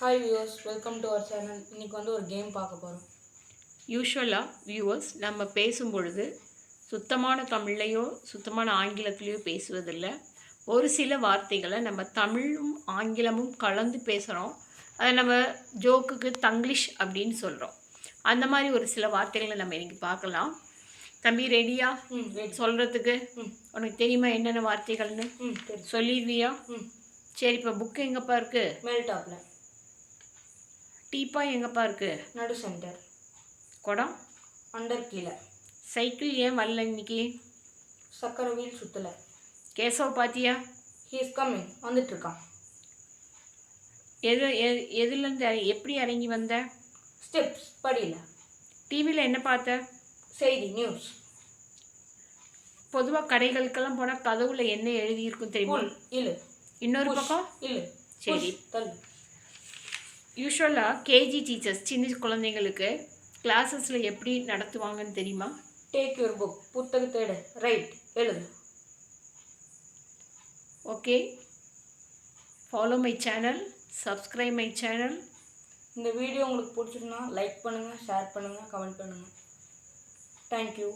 Hi viewers welcome to our channel இன்னைக்கு வந்து ஒரு கேம் பார்க்க போகிறோம் யூஸ்வலாக வியூவர்ஸ் நம்ம பேசும் பொழுது சுத்தமான தமிழ்லையோ சுத்தமான ஆங்கிலத்திலையோ பேசுவதில்லை. ஒரு சில வார்த்தைகளை நம்ம தமிழும் ஆங்கிலமும் கலந்து பேசுகிறோம் அதை நம்ம ஜோக்குக்கு தங்கிலீஷ் அப்படின்னு சொல்கிறோம் அந்த மாதிரி ஒரு சில வார்த்தைகளை நம்ம இன்னைக்கு பார்க்கலாம். தம்பி ரெடியா சொல்கிறதுக்கு ம். உனக்கு தெரியுமா என்னென்ன வார்த்தைகள்னு? சொல்லிடுவியா? ம். சரி இப்போ புக்கு எங்கப்பா இருக்குது மேல் டாப்பில் டீப்பா எங்கப்பா இருக்குது நடு சென்டர் குடம்? அண்டர் கீழே. சைக்கிள் ஏன் வரல இன்னைக்கு? சக்கரை வீல் சுற்றலை கேசவ பாத்தியா? ஹீ இஸ் கம்மிங் வந்துட்டு இருக்கான். எது எது எதுலேருந்து இற- எப்படி இறங்கி வந்த? ஸ்டெப்ஸ் படியில். டிவியில் என்ன பார்த்த? செய்தி நியூஸ் பொதுவாக கடைகளுக்கெல்லாம் போனால் கதவுல என்ன எழுதியிருக்கும் தெரியுமா? புல் இழு. இன்னொரு பக்கம்? இழு. சரி. தள்ளு. யூஸ்வலாக கேஜி டீச்சர்ஸ் சின்ன குழந்தைங்களுக்கு கிளாஸஸில் எப்படி நடத்துவாங்கன்னு தெரியுமா? டேக் யுவர் புக் புத்தகத்தை எடு. ரைட் எழுது. Okay follow my channel subscribe my channel இந்த வீடியோ உங்களுக்கு பிடிச்சிருந்தா லைக் பண்ணுங்கள் ஷேர் பண்ணுங்கள் கமெண்ட் பண்ணுங்கள் தேங்க்யூ